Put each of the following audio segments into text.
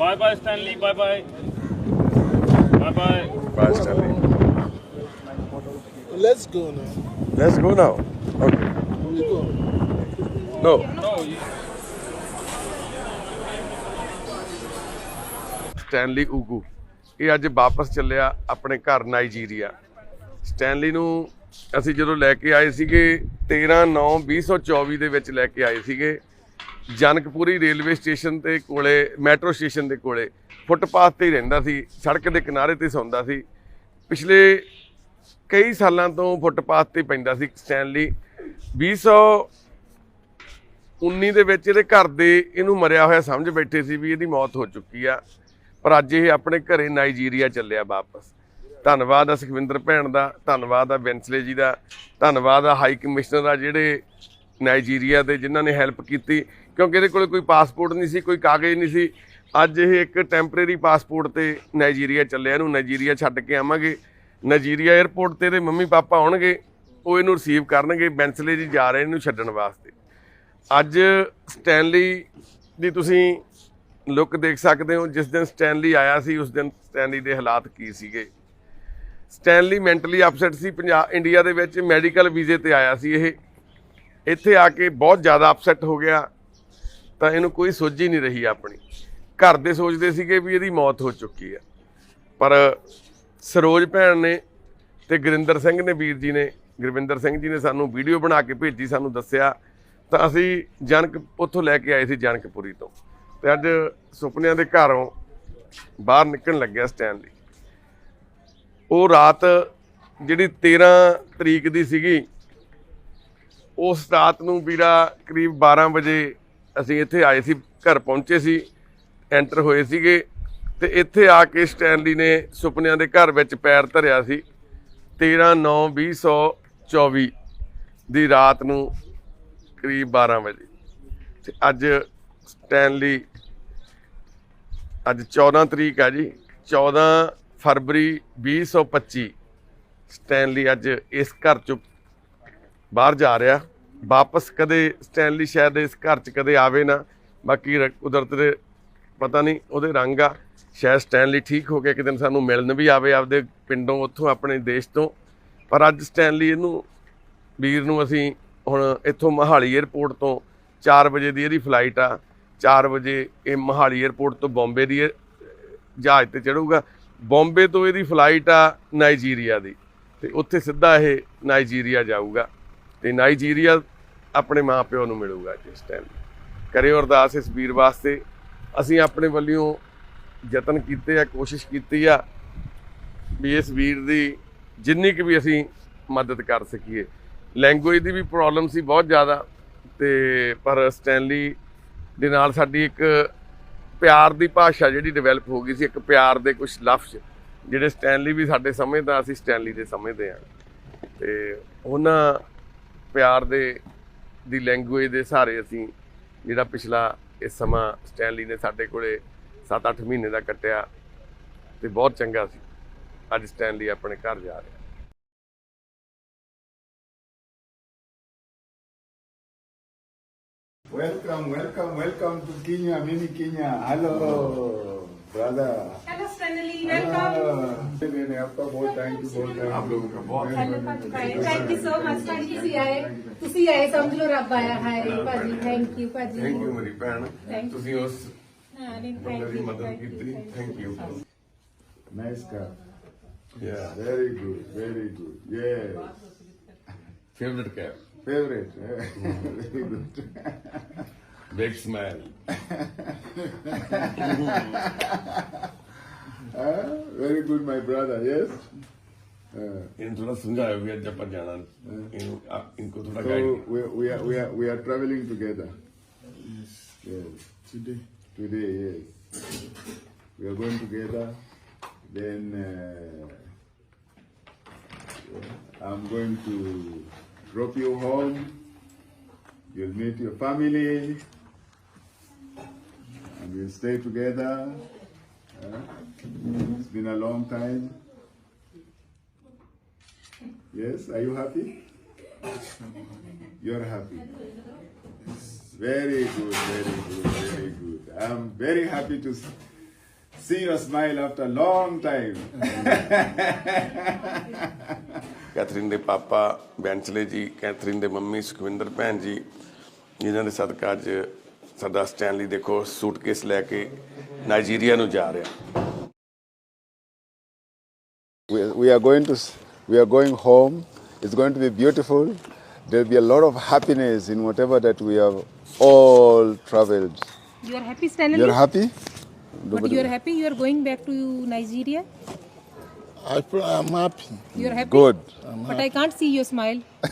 Bye bye, Stanley. Bye bye. Bye bye. Bye, Stanley. Let's go now. Let's go now. Okay. No. No, Stanley ਊਗੂ ਇਹ ਅੱਜ ਵਾਪਸ ਚੱਲਿਆ ਆਪਣੇ ਘਰ Nigeria Stanley ਨੂੰ ਅਸੀਂ ਜਦੋਂ ਲੈ ਕੇ ਆਏ ਸੀਗੇ 13 9 2024 ਦੇ ਵਿੱਚ ਲੈ ਕੇ ਆਏ ਸੀਗੇ ਜਨਕਪੁਰੀ ਰੇਲਵੇ ਸਟੇਸ਼ਨ ਤੇ ਕੋਲੇ, ਮੈਟਰੋ ਸਟੇਸ਼ਨ ਦੇ ਕੋਲੇ ਫੁੱਟਪਾਥ ਤੇ ਹੀ ਰਹਿੰਦਾ ਸੀ, ਸੜਕ ਦੇ ਕਿਨਾਰੇ ਤੇ ਸੌਂਦਾ ਸੀ। ਪਿਛਲੇ ਕਈ ਸਾਲਾਂ ਤੋਂ ਫੁੱਟਪਾਥ ਤੇ ਪੈਂਦਾ ਸੀ ਸਟੈਨਲੀ। 2019 ਦੇ ਵਿੱਚ ਇਹਦੇ ਘਰ ਦੇ ਇਹਨੂੰ ਮਰਿਆ ਹੋਇਆ ਸਮਝ ਬੈਠੇ ਸੀ ਵੀ ਇਹਦੀ ਮੌਤ ਹੋ ਚੁੱਕੀ ਆ। ਪਰ ਅੱਜ ਇਹ ਆਪਣੇ ਘਰੇ ਨਾਈਜੀਰੀਆ ਚੱਲਿਆ ਵਾਪਸ। ਧੰਨਵਾਦ ਆ ਸੁਖਵਿੰਦਰ ਭੈਣ ਦਾ, ਧੰਨਵਾਦ ਆ ਬੈਂਸਲੇ ਜੀ ਦਾ, ਧੰਨਵਾਦ ਆ ਹਾਈ ਕਮਿਸ਼ਨਰ ਆ ਜਿਹੜੇ ਨਾਈਜੀਰੀਆ ਦੇ ਜਿਨ੍ਹਾਂ ਨੇ ਹੈਲਪ ਕੀਤੀ। ਕਿਉਂਕਿ ਇਹਦੇ ਕੋਲ ਕੋਈ ਪਾਸਪੋਰਟ ਨਹੀਂ ਸੀ, ਕੋਈ ਕਾਗਜ਼ ਨਹੀਂ ਸੀ। ਅੱਜ ਇਹ ਇੱਕ ਟੈਂਪਰੇਰੀ ਪਾਸਪੋਰਟ ਤੇ ਨਾਈਜੀਰੀਆ ਚੱਲਿਆ, ਇਹਨੂੰ ਨਾਈਜੀਰੀਆ ਛੱਡ ਕੇ ਆਵਾਂਗੇ। ਨਾਈਜੀਰੀਆ 에ਅਰਪੋਰਟ ਤੇ ਇਹਦੇ ਮੰਮੀ ਪਾਪਾ ਆਉਣਗੇ, ਉਹ ਇਹਨੂੰ ਰਿਸੀਵ ਕਰਨਗੇ ਬੈਂਸਲੇ ਜੀ ਜਾ ਰਹੇ ਇਹਨੂੰ ਛੱਡਣ ਵਾਸਤੇ। ਅੱਜ ਸਟੈਨਲੀ ਦੀ ਤੁਸੀਂ ਲੁੱਕ ਦੇਖ ਸਕਦੇ ਹੋ, ਜਿਸ ਦਿਨ ਸਟੈਨਲੀ ਆਇਆ ਸੀ, ਉਸ ਦਿਨ ਸਟੈਨਲੀ ਦੇ ਹਾਲਾਤ ਕੀ ਸੀਗੇ। ਸਟੈਨਲੀ ਮੈਂਟਲੀ ਅਪਸੈਟ ਸੀ ਪੰਜਾਬ ਇੰਡੀਆ ਦੇ ਵਿੱਚ ਮੈਡੀਕਲ ਵੀਜ਼ੇ ਤੇ ਆਇਆ ਸੀ ਇਹ। ਇੱਥੇ ਆ ਕੇ ਬਹੁਤ ਜ਼ਿਆਦਾ ਅਪਸੈਟ ਹੋ ਗਿਆ। ਤਾਂ ਇਹਨੂੰ ਕੋਈ ਸੋਝੀ ਨਹੀਂ ਰਹੀ ਆਪਣੀ। ਘਰ ਦੇ ਸੋਚਦੇ ਸੀਗੇ ਵੀ ਇਹਦੀ ਮੌਤ ਹੋ ਚੁੱਕੀ ਹੈ। ਪਰ ਸਰੋਜ ਭੈਣ ਨੇ ਤੇ ਗੁਰਿੰਦਰ ਸਿੰਘ ਨੇ, ਵੀਰ ਜੀ ਨੇ, ਗੁਰਵਿੰਦਰ ਸਿੰਘ ਜੀ ਨੇ ਸਾਨੂੰ ਵੀਡੀਓ ਬਣਾ ਕੇ ਭੇਜੀ, ਸਾਨੂੰ ਦੱਸਿਆ। ਤਾਂ ਅਸੀਂ ਜਨਕ, ਉੱਥੋਂ ਲੈ ਕੇ ਆਏ ਸੀ ਜਨਕਪੁਰੀ ਤੋਂ। ਤੇ ਅੱਜ ਸੁਪਨਿਆਂ ਦੇ ਘਰੋਂ ਬਾਹਰ ਨਿਕਲਣ ਲੱਗਿਆ ਸਟੈਂਡ ਸਟੈਨਲੀ ਉਹ ਰਾਤ ਜਿਹੜੀ 13 ਤਰੀਕ ਦੀ ਸੀਗੀ, ਉਸ ਰਾਤ ਨੂੰ ਵੀਰਾ ਕਰੀਬ 12 ਵਜੇ ਅਸੀਂ ਇੱਥੇ ਆਏ ਸੀ, ਘਰ ਪਹੁੰਚੇ ਸੀ ਐਂਟਰ ਹੋਏ ਸੀਗੇ ਤੇ ਇੱਥੇ ਆ ਕੇ ਸਟੈਨਲੀ ਨੇ ਸੁਪਨਿਆਂ ਦੇ ਘਰ ਵਿੱਚ ਪੈਰ ਧਰਿਆ ਸੀ। 13 9 2024 ਦੀ ਰਾਤ ਨੂੰ ਕਰੀਬ 12 ਵਜੇ। ਤੇ ਅੱਜ ਸਟੈਨਲੀ ਅੱਜ 14 ਤਰੀਕ ਆ ਜੀ 14 ਫਰਵਰੀ 2025 ਸਟੈਨਲੀ ਅੱਜ ਇਸ ਘਰ ਚੋਂ ਬਾਹਰ ਜਾ ਰਿਹਾ। ਵਾਪਸ ਕਦੇ ਸਟੈਨਲੀ ਸ਼ਹਿਰ ਦੇ ਇਸ ਘਰ 'ਚ ਕਦੇ ਆਵੇ ਨਾ, ਬਾਕੀ ਰ- ਕੁਦਰਤ ਦੇ ਪਤਾ ਨਹੀਂ ਉਹਦੇ ਰੰਗ ਆ। ਸ਼ਾਇਦ ਸਟੈਨਲੀ ਠੀਕ ਹੋ ਕੇ ਇੱਕ ਦਿਨ ਸਾਨੂੰ ਮਿਲਣ ਵੀ ਆਵੇ ਆਪਦੇ ਪਿੰਡੋਂ, ਉੱਥੋਂ ਆਪਣੇ ਦੇਸ਼ ਤੋਂ। ਪਰ ਅੱਜ ਸਟੈਨਲੀ ਇਹਨੂੰ, ਵੀਰ ਨੂੰ ਅਸੀਂ ਹੁਣ ਇੱਥੋਂ ਮਹਾਲੀ 에ਅਰਪੋਰਟ ਤੋਂ 4 ਵਜੇ ਦੀ ਇਹਦੀ ਫਲਾਈਟ ਆ। 4 ਵਜੇ ਇਹ ਮਹਾਲੀ 에ਅਰਪੋਰਟ ਤੋਂ ਬੰਬੇ ਦੀ ਜਹਾਜ਼ ਤੇ ਚੜੂਗਾ। ਬੰਬੇ ਤੋਂ ਇਹਦੀ ਫਲਾਈਟ ਆ ਨਾਈਜੀਰੀਆ ਦੀ। ਤੇ ਉੱਥੇ ਸਿੱਧਾ ਇਹ ਨਾਈਜੀਰੀਆ ਜਾਊਗਾ। ਤੇ ਨਾਈਜੀਰੀਆ ਆਪਣੇ ਮਾਪਿਓ ਨੂੰ ਮਿਲੂਗਾ ਇਸ ਟਾਈਮ ਕਰਿਓ ਅਰਦਾਸ ਇਸ ਵੀਰ ਵਾਸਤੇ। ਅਸੀਂ ਆਪਣੇ ਵੱਲੋਂ ਯਤਨ ਕੀਤੇ ਆ, ਕੋਸ਼ਿਸ਼ ਕੀਤੀ ਆ ਵੀ ਇਸ ਵੀਰ ਦੀ ਜਿੰਨੀ ਕੁ ਵੀ ਅਸੀਂ ਮਦਦ ਕਰ ਸਕੀਏ। ਲੈਂਗੁਏਜ ਦੀ ਵੀ ਪ੍ਰੋਬਲਮ ਸੀ ਬਹੁਤ ਜ਼ਿਆਦਾ ਤੇ ਪਰ ਸਟੈਨਲੀ ਦੇ ਨਾਲ ਸਾਡੀ ਇੱਕ ਪਿਆਰ ਦੀ ਭਾਸ਼ਾ ਜਿਹੜੀ ਡਿਵੈਲਪ ਹੋ ਗਈ ਸੀ, ਇੱਕ ਪਿਆਰ ਦੇ ਕੁਝ ਲਫ਼ਜ਼ ਜਿਹੜੇ ਸਟੈਨਲੀ ਵੀ ਸਾਡੇ ਸਮਝਦਾ ਅਸੀਂ ਸਟੈਨਲੀ ਦੇ ਸਮਝਦੇ ਆ। ਤੇ ਉਹਨਾਂ ਪਿਆਰ ਦੇ ਦੀ ਲੈਂਗੁਏਜ ਦੇ ਸਹਾਰੇ ਅਸੀਂ ਜਿਹੜਾ ਪਿਛਲਾ ਇਸ ਸਮਾਂ ਸਟੈਨਲੀ ਨੇ ਸਾਡੇ ਕੋਲੇ 7-8 ਮਹੀਨੇ ਦਾ ਕੱਟਿਆ ਤੇ ਬਹੁਤ ਚੰਗਾ ਸੀ। ਅੱਜ ਸਟੈਨਲੀ ਆਪਣੇ ਘਰ ਜਾ ਰਿਹਾ। Welcome, welcome, welcome to Kenya, mini Kenya. Hello, brother. Hello, Stanley. Welcome. Welcome. मैंने आपका बहुत थैंक यू बोलता हूँ आप लोगों का बहुत Hello, ਭਾਜੀ ਥੈਂਕ ਯੂ ਸੋ ਮਚ ਭਾਜੀ ਤੁਸੀਂ ਆਏ ਤੁਸੀਂ ਆਏ ਸਮਝ ਲਓ ਰੱਬ ਆਇਆ ਹੈ ਭਾਜੀ ਥੈਂਕ ਯੂ ਭਾਜੀ ਥੈਂਕ ਯੂ ਮੇਰੀ ਭੈਣ Thank ਤੁਸੀਂ ਉਸ ਹਾਂ ਨਹੀਂ ਬੰਦੇ ਥੈਂਕ ਦੀ ਯੂ ਮਦਦ ਕੀਤੀ ਥੈਂਕ ਯੂ Nice car. ਯਾ Very good, very good. Yes. Favourite cap Favorite. very good. Big smile. uh, very good, my brother. Yes. Ah. इन थोड़ा ah. we we are we are we are traveling together? Yes. Yes. Today. Today yes. We are going together then uh, i'm going to drop you home. You'll meet your family and we'll stay together. Uh, it's been a long time. Yes, are you happy? You're happy. Very good, very good, very good. I'm very happy to s- see your smile after a long time. Catherine ਦੇ ਪਾਪਾ ਬੈਂਚਲੇ ਜੀ Catherine ਦੇ mummy Sukhwinder ਭੈਣ ਜੀ ਜਿਨ੍ਹਾਂ ਦੇ ਸਦਕਾ ਅੱਜ ਸਾਡਾ ਸਟੈਨਲੀ ਦੇਖੋ ਸੂਟਕੇਸ ਲੈ ਕੇ ਨਾਈਜੀਰੀਆ ਨੂੰ ਜਾ ਰਿਹਾ we, we are going to s- we are going home it's going to be beautiful there'll be a lot of happiness in whatever that we have all traveled You are happy, Stanley? you're happy But you are happy you are going back to Nigeria? I feel I'm happy. You are happy? good But I can't see your smile.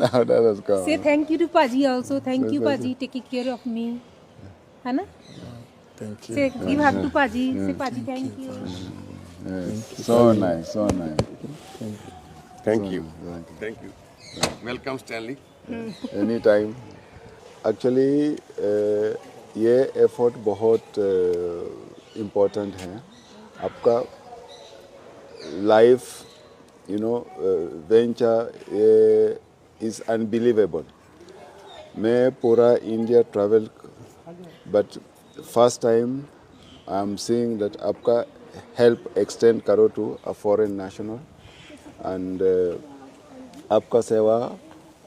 no, that is gone. Say thank you to Paji also. Thank Say you, Paji, taking care of me. है ना? Thank you. Say give hug to Paji. Say Paji, thank you. Yes. So nice, so nice. Thank you. Thank you. Thank you. Welcome, Stanley. Any time. Actually ये effort बहुत important है आपका life You know venture is unbelievable मैं पूरा India travel but first time I am seeing that आपका help extend करो to a foreign national and आपका सेवा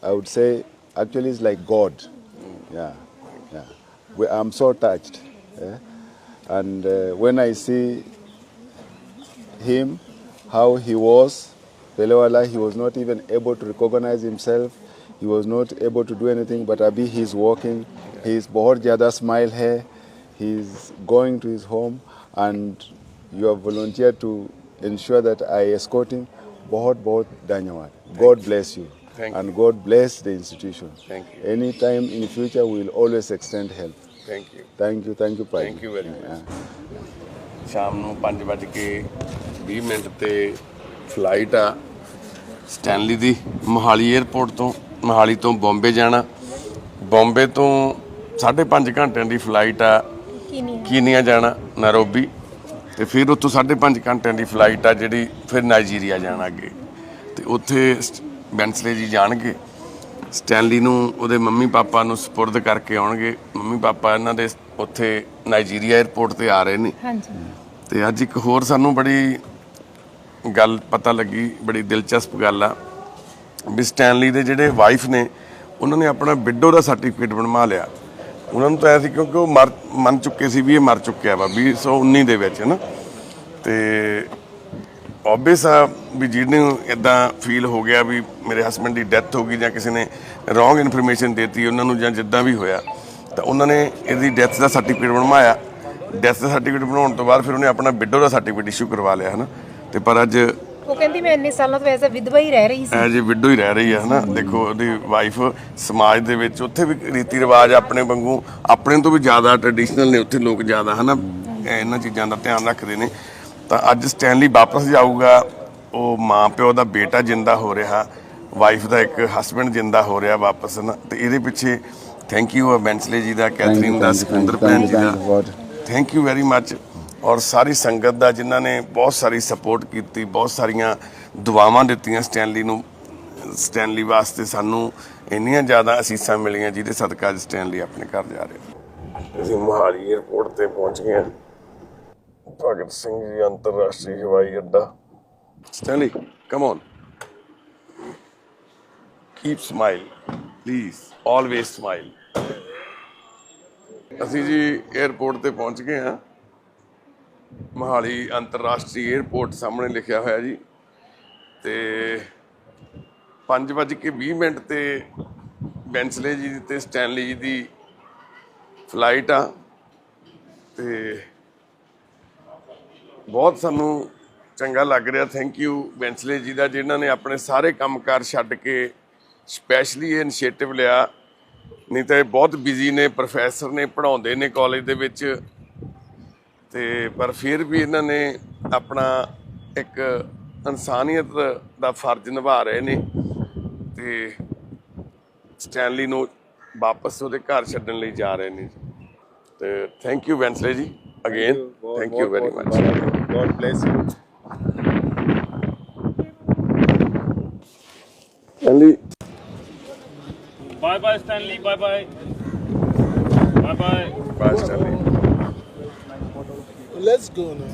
I would say actually is like God. Yeah, yeah. We, I'm so touched. yeah. And uh, when I see him, how he was, Belewala, he was not even able to recognize himself. He was not able to do anything, but Abi, he's walking. He's Bohor Jada smile here. He's going to his home, and you have volunteered to ensure that I escort him. Bohot Bohot Danyawad. God bless you. Thank and you. God bless the institution. Thank you. Anytime in the future, we will always extend help. Thank you. Thank you, thank you, Pai. Thank you very much. ਸ਼ਾਮ ਨੂੰ flight ਆ। Stanley ਦੀ Mohali airport ਤੋਂ ਮੋਹਾਲੀ ਤੋਂ ਬੰਬੇ ਜਾਣਾ। ਬੰਬੇ ਤੋਂ 5.5 ਘੰਟਿਆਂ ਦੀ flight ਆ। ਕੀਨੀਆ। ਜਾਣਾ ਨੈਰੋਬੀ ਤੇ ਫਿਰ ਉੱਥੋਂ 5.5 ਘੰਟਿਆਂ ਦੀ ਫਲਾਈਟ ਆ ਜਿਹੜੀ ਫਿਰ ਨਾਈਜੀਰੀਆ ਜਾਣਾ ਅੱਗੇ। ਤੇ ਉੱਥੇ ਬੈਂਸਲੇ ਜੀ ਜਾਣਗੇ। ਸਟੈਨਲੀ ਨੂੰ ਉਹਦੇ ਮੰਮੀ ਪਾਪਾ ਨੂੰ ਸਪੁਰਦ ਕਰਕੇ ਆਉਣਗੇ। ਮੰਮੀ ਪਾਪਾ ਇਹਨਾਂ ਦੇ ਉੱਥੇ ਨਾਈਜੀਰੀਆ 에ਅਰਪੋਰਟ ਤੇ ਆ ਰਹੇ ਨੇ। ਹਾਂਜੀ। ਤੇ ਅੱਜ ਇੱਕ ਹੋਰ ਸਾਨੂੰ ਬੜੀ ਗੱਲ ਪਤਾ ਲੱਗੀ, ਬੜੀ ਦਿਲਚਸਪ ਗੱਲ ਆ। ਵੀ ਸਟੈਨਲੀ ਦੇ ਜਿਹੜੇ ਵਾਈਫ ਨੇ, ਉਹਨਾਂ ਨੇ ਆਪਣਾ ਵਿਡੋ ਦਾ ਸਰਟੀਫਿਕੇਟ ਬਣਵਾ ਲਿਆ। ਉਹਨਾਂ ਨੂੰ ਤਾਂ ਐ ਸੀ ਕਿਉਂਕਿ ਉਹ ਮਰ, ਮੰਨ ਚੁੱਕੇ ਸੀ ਵੀ ਇਹ ਮਰ ਚੁੱਕਿਆ ਵਾ 2019 ਦੇ ਵਿੱਚ ਨਾ ਤੇ ਆਬਵੀਅਸ ਆ ਵੀ ਜਿਹਨੂੰ ਇਦਾਂ ਫੀਲ ਹੋ ਗਿਆ ਵੀ ਮੇਰੇ ਹਸਬੰਡ ਦੀ ਡੈਥ ਹੋ ਗਈ ਜਾਂ ਕਿਸੇ ਨੇ ਰੋਂਗ ਇਨਫੋਰਮੇਸ਼ਨ ਦਿੱਤੀ, ਉਹਨਾਂ ਨੂੰ ਜਾਂ ਜਿੱਦਾਂ ਵੀ ਹੋਇਆ, ਤਾਂ ਉਹਨਾਂ ਨੇ ਇਹਦੀ ਡੈਥ ਦਾ ਸਰਟੀਫਿਕੇਟ ਬਣਵਾਇਆ। ਡੈਥ ਦਾ ਸਰਟੀਫਿਕੇਟ ਬਣਾਉਣ ਤੋਂ ਬਾਅਦ ਫਿਰ ਉਹਨੇ ਆਪਣਾ ਵਿਡੋ ਦਾ ਸਰਟੀਫਿਕੇਟ ਇਸ਼ੂ ਕਰਵਾ ਲਿਆ, ਹਨਾ। ਤੇ ਪਰ ਅੱਜ ਉਹ ਕਹਿੰਦੀ ਮੈਂ ਇੰਨੇ ਸਾਲਾਂ ਤੋਂ ਅ ਵਿਧਵਾ ਹੀ ਰਹਿ ਰਹੀ ਸੀ। ਐਜ ਵਿਡੋ ਹੀ ਰਹਿ ਰਹੀ ਹੈ ਹਨਾ? ਦੇਖੋ ਉਹਦੀ ਵਾਈਫ ਸਮਾਜ ਦੇ ਵਿੱਚ ਉੱਥੇ ਵੀ ਰੀਤੀ ਰਿਵਾਜ ਆਪਣੇ ਵਾਂਗੂ ਆਪਣੇ ਤੋਂ ਵੀ ਜ਼ਿਆਦਾ ਟ੍ਰੈਡੀਸ਼ਨਲ ਨੇ ਉੱਥੇ ਲੋਕ ਜ਼ਿਆਦਾ ਹਨਾ? ਇਹ ਇਹਨਾਂ ਚੀਜ਼ਾਂ ਦਾ ਧਿਆਨ ਰੱਖਦੇ ਨੇ। ਤਾਂ ਅੱਜ ਸਟੈਨਲੀ ਵਾਪਸ ਜਾਊਗਾ ਉਹ ਮਾਂ ਪਿਓ ਦਾ ਬੇਟਾ ਜਿੰਦਾ ਹੋ ਰਿਹਾ ਵਾਈਫ ਦਾ ਇੱਕ ਹਸਬੰਡ ਜਿੰਦਾ ਹੋ ਰਿਹਾ ਵਾਪਸ ਨਾ ਤੇ ਇਹਦੇ ਪਿੱਛੇ ਥੈਂਕ ਯੂ ਆ ਬੈਂਸਲੇ ਜੀ ਦਾ ਕੈਥਰੀਨ ਦਾ you, ਭੈਣ ਜੀ ਦਾ. ਥੈਂਕ ਯੂ ਵੈਰੀ ਮੱਚ ਔਰ ਸਾਰੀ ਸੰਗਤ ਦਾ ਜਿਨ੍ਹਾਂ ਨੇ ਬਹੁਤ ਸਾਰੀ ਸਪੋਰਟ ਕੀਤੀ ਬਹੁਤ ਸਾਰੀਆਂ ਦੁਆਵਾਂ ਦਿੱਤੀਆਂ ਸਟੈਨਲੀ ਨੂੰ ਸਟੈਨਲੀ ਵਾਸਤੇ ਸਾਨੂੰ ਇੰਨੀਆਂ ਜ਼ਿਆਦਾ ਅਸੀਸਾਂ ਮਿਲੀਆਂ ਜਿਹਦੇ ਸਦਕਾ ਅੱਜ ਸਟੈਨਲੀ ਆਪਣੇ ਘਰ ਜਾ ਰਿਹਾ। ਅਸੀਂ ਮੋਹਾਲੀ 에ਅਰਪੋਰਟ ਤੇ ਪਹੁੰਚ ਗਏ ਹਾਂ। ਭਗਤ ਸਿੰਘ ਜੀ ਅੰਤਰਰਾਸ਼ਟਰੀ ਹਵਾਈ ਅੱਡਾ। Stanley come on keep smile please always smile ਅਸੀਂ ਜੀ 에ਅਰਪੋਰਟ ਤੇ ਪਹੁੰਚ ਗਏ ਹਾਂ। ਮੋਹਾਲੀ ਅੰਤਰਰਾਸ਼ਟਰੀ 에ਅਰਪੋਰਟ ਸਾਹਮਣੇ ਲਿਖਿਆ ਹੋਇਆ ਜੀ। ਤੇ 5:20 ਮਿੰਟ ਤੇ ਬੈਂਸਲੇ ਜੀ ਦੀ ਤੇ ਸਟੈਨਲੀ ਜੀ ਦੀ ਫਲਾਈਟ ਆ। ਤੇ ਬਹੁਤ ਸਾਨੂੰ ਚੰਗਾ ਲੱਗ ਰਿਹਾ। ਥੈਂਕ ਯੂ ਬੈਂਸਲੇ ਜੀ ਦਾ, ਜਿਨ੍ਹਾਂ ਨੇ ਆਪਣੇ ਸਾਰੇ ਕੰਮਕਾਰ ਛੱਡ ਕੇ ਸਪੈਸ਼ਲੀ ਇਹ ਇਨੀਸ਼ੀਏਟਿਵ ਲਿਆ। ਨਹੀਂ ਤਾਂ ਇਹ ਬਹੁਤ ਬਿਜ਼ੀ ਨੇ ਪ੍ਰੋਫੈਸਰ ਨੇ, ਪੜ੍ਹਾਉਂਦੇ ਨੇ ਕਾਲਜ ਦੇ ਵਿੱਚ। ਤੇ ਪਰ ਫਿਰ ਵੀ ਇਹਨਾਂ ਨੇ ਆਪਣਾ ਇੱਕ ਇਨਸਾਨੀਅਤ ਦਾ ਫਰਜ਼ ਨਿਭਾ ਰਹੇ ਨੇ ਤੇ ਸਟੈਨਲੀ ਨੂੰ ਵਾਪਸ ਉਹਦੇ ਘਰ ਛੱਡਣ ਲਈ ਜਾ ਰਹੇ ਨੇ ਤੇ thank you Wensley ji again thank you very much God bless you. Stanley Bye bye, Stanley. Bye bye. Bye bye. Bye Stanley Let's go now.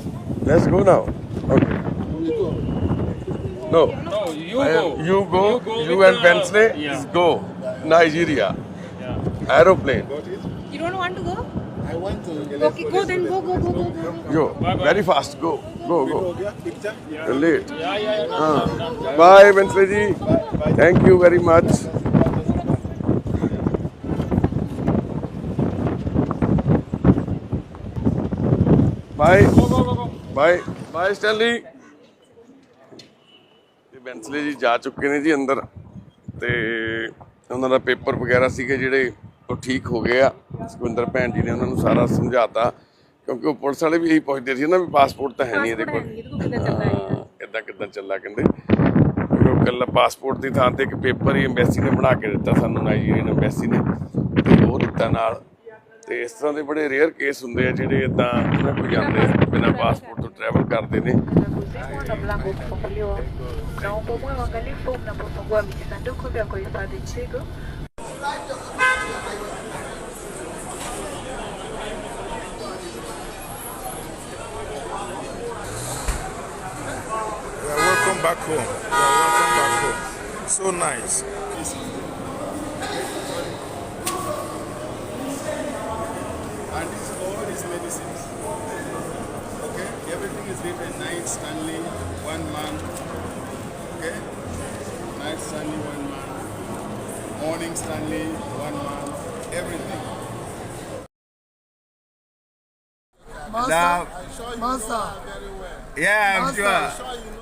Let's go now. Okay. We go. No. No, you I go. am- you go. You, with and the- Bensley Yeah. go. Nigeria. yeah. Aeroplane. You don't want to go? I want to. Okay, go then. Go, go, go, go, go. Go. Bye-bye. Very fast. Go. Go. Go. Picture? You're late. Yeah, yeah, yeah. Ah. Done, done, done. Bye, Bensley ji. Thank you very much. Go. Bye bye Stanley. ਤੇ Bensley ਜੀ ਜਾ ਚੁੱਕੇ ਨੇ ਜੀ ਅੰਦਰ ਤੇ ਉਹਨਾਂ ਦਾ paper ਵਗੈਰਾ ਸੀਗੇ ਜਿਹੜੇ ਉਹ ਠੀਕ ਹੋ ਗਏ ਆ। ਸੁਖਵਿੰਦਰ ਭੈਣ ਜੀ ਨੇ ਉਹਨਾਂ ਨੂੰ ਸਾਰਾ ਸਮਝਾਤਾ ਕਿਉਂਕਿ ਉਹ ਪੁਲਿਸ ਵਾਲੇ ਵੀ ਇਹੀ ਪੁੱਛਦੇ ਸੀ ਨਾ ਵੀ ਪਾਸਪੋਰਟ ਤਾਂ ਹੈ ਨਹੀਂ ਇਹਦੇ ਕੋਲ। ਇਦਾਂ ਕਿਦਾਂ ਚੱਲਾ ਕਹਿੰਦੇ। ਉਹ ਕੱਲਾ ਪਾਸਪੋਰਟ ਦੀ ਥਾਂ ਤੇ ਇੱਕ ਪੇਪਰ ਹੀ ਐਮਬੈਸੀ ਨੇ ਬਣਾ ਕੇ ਦਿੱਤਾ ਸਾਨੂੰ ਨਾਈਜੀਰੀਅਨ ਐਮਬੈਸੀ ਨੇ ਤੇ ਉਹ ਦਿੱਤਾ ਨਾਲ। ਤੇ ਇਸ ਤਰ੍ਹਾਂ ਦੇ ਬੜੇ ਰੇਅਰ ਕੇਸ ਹੁੰਦੇ ਆ ਜਿਹੜੇ ਇਦਾਂ ਉਹਨਾਂ ਕੋਲ ਜਾਂਦੇ ਆ ਬਿਨਾਂ ਪਾਸਪੋਰਟ ਤੋਂ ਟਰੈਵਲ ਕਰਦੇ ਨੇ Welcome back home. Welcome back home. So nice. And this is all his medicines. Okay? Everything is written night Stanley, one month. Okay? Night Stanley, one month. Morning Stanley, one month. Everything. Master, Now- I'm sure you Master. know her very well. Yeah, I'm Master, sure. I'm sure you